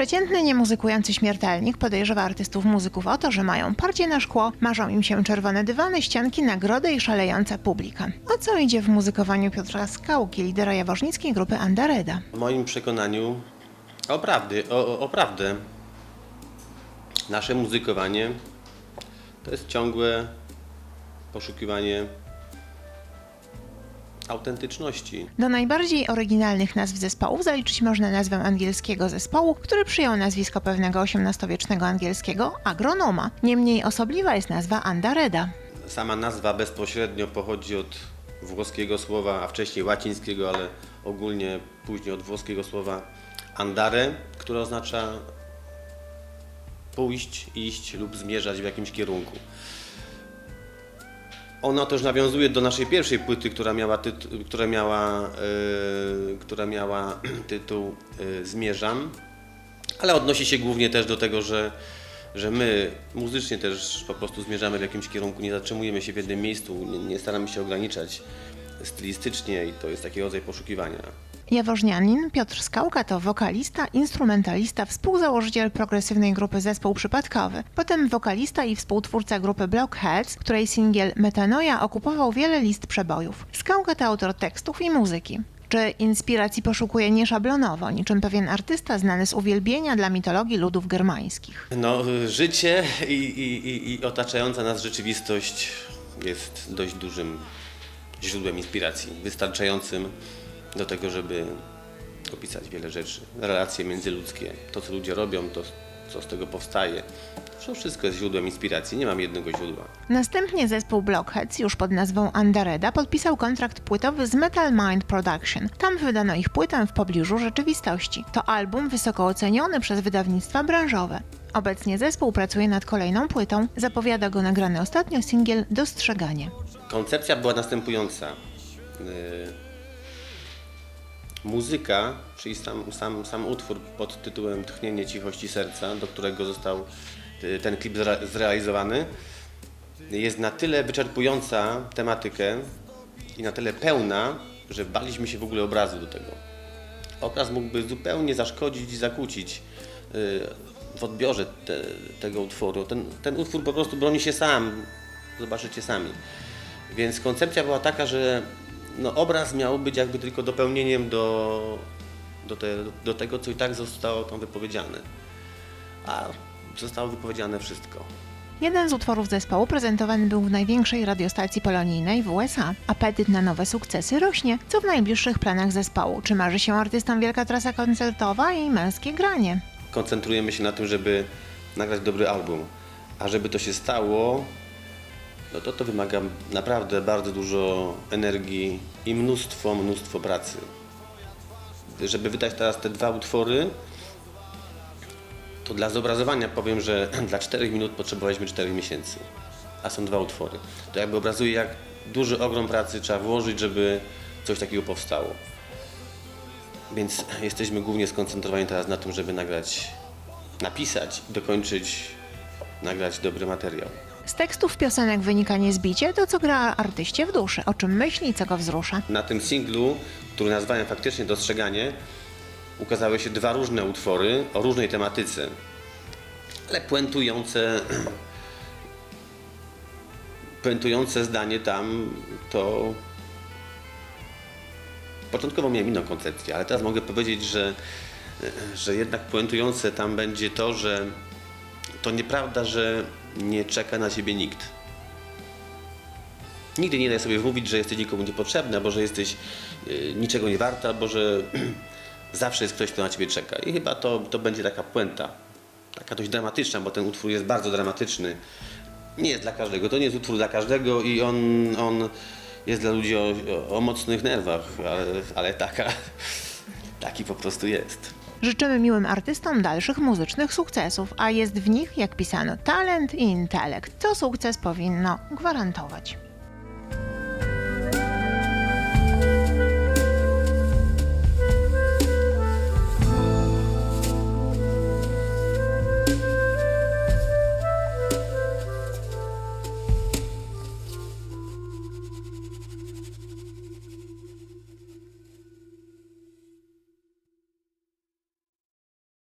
Przeciętny, niemuzykujący śmiertelnik podejrzewa artystów muzyków o to, że mają parcie na szkło, marzą im się czerwone dywany, ścianki, nagrody i szalejąca publika. O co idzie w muzykowaniu Piotra Skałki, lidera jaworznickiej grupy Andareda? W moim przekonaniu o prawdy, o, o prawdę. Nasze muzykowanie to jest ciągłe poszukiwanie autentyczności. Do najbardziej oryginalnych nazw zespołów zaliczyć można nazwę angielskiego zespołu, który przyjął nazwisko pewnego XVIII-wiecznego angielskiego agronoma. Niemniej osobliwa jest nazwa Andareda. Sama nazwa bezpośrednio pochodzi od włoskiego słowa, a wcześniej łacińskiego, ale ogólnie później od włoskiego słowa andare, które oznacza pójść, iść lub zmierzać w jakimś kierunku. Ono też nawiązuje do naszej pierwszej płyty, która miała, tytu- która miała, yy, która miała tytuł yy, Zmierzam, ale odnosi się głównie też do tego, że, że my muzycznie też po prostu zmierzamy w jakimś kierunku, nie zatrzymujemy się w jednym miejscu, nie, nie staramy się ograniczać stylistycznie i to jest taki rodzaj poszukiwania. Jaworznianin Piotr Skałka to wokalista, instrumentalista, współzałożyciel progresywnej grupy Zespół Przypadkowy. Potem wokalista i współtwórca grupy Blockheads, której singiel Metanoja okupował wiele list przebojów. Skałka to autor tekstów i muzyki. Czy inspiracji poszukuje nieszablonowo, niczym pewien artysta znany z uwielbienia dla mitologii ludów germańskich? No, y, życie i, i, i otaczająca nas rzeczywistość jest dość dużym źródłem inspiracji, wystarczającym do tego, żeby opisać wiele rzeczy. Relacje międzyludzkie, to co ludzie robią, to co z tego powstaje. To wszystko jest źródłem inspiracji, nie mam jednego źródła. Następnie zespół Blockheads, już pod nazwą Andareda, podpisał kontrakt płytowy z Metal Mind Production. Tam wydano ich płytę w pobliżu rzeczywistości. To album wysoko oceniony przez wydawnictwa branżowe. Obecnie zespół pracuje nad kolejną płytą, zapowiada go nagrany ostatnio singiel Dostrzeganie. Koncepcja była następująca. Yy, Muzyka, czyli sam, sam, sam utwór pod tytułem Tchnienie cichości serca, do którego został y, ten klip zre- zrealizowany, jest na tyle wyczerpująca tematykę i na tyle pełna, że baliśmy się w ogóle obrazu do tego. Obraz mógłby zupełnie zaszkodzić i zakłócić y, w odbiorze te, tego utworu. Ten, ten utwór po prostu broni się sam, zobaczycie sami. Więc koncepcja była taka, że no, obraz miał być jakby tylko dopełnieniem do, do, te, do tego, co i tak zostało tam wypowiedziane. A zostało wypowiedziane wszystko. Jeden z utworów zespołu prezentowany był w największej radiostacji polonijnej w USA. Apetyt na nowe sukcesy rośnie, co w najbliższych planach zespołu. Czy marzy się artystom wielka trasa koncertowa i męskie granie? Koncentrujemy się na tym, żeby nagrać dobry album. A żeby to się stało, no to to wymaga naprawdę bardzo dużo energii i mnóstwo, mnóstwo pracy. Żeby wydać teraz te dwa utwory, to dla zobrazowania powiem, że dla 4 minut potrzebowaliśmy 4 miesięcy, a są dwa utwory. To jakby obrazuje, jak duży ogrom pracy trzeba włożyć, żeby coś takiego powstało. Więc jesteśmy głównie skoncentrowani teraz na tym, żeby nagrać, napisać, dokończyć, nagrać dobry materiał. Z tekstów piosenek wynika niezbicie to, co gra artyście w duszy, o czym myśli i co go wzrusza. Na tym singlu, który nazwałem faktycznie Dostrzeganie, ukazały się dwa różne utwory o różnej tematyce, ale puentujące, puentujące zdanie tam to... Początkowo miałem inną koncepcję, ale teraz mogę powiedzieć, że, że jednak puentujące tam będzie to, że to nieprawda, że nie czeka na ciebie nikt. Nigdy nie daj sobie wmówić, że jesteś nikomu niepotrzebny, albo że jesteś y, niczego nie warta, albo że zawsze jest ktoś, kto na ciebie czeka. I chyba to, to będzie taka puenta, taka dość dramatyczna, bo ten utwór jest bardzo dramatyczny. Nie jest dla każdego, to nie jest utwór dla każdego i on, on jest dla ludzi o, o, mocnych nerwach, ale, ale taka, taki po prostu jest. Życzymy miłym artystom dalszych muzycznych sukcesów, a jest w nich, jak pisano, talent i intelekt, co sukces powinno gwarantować.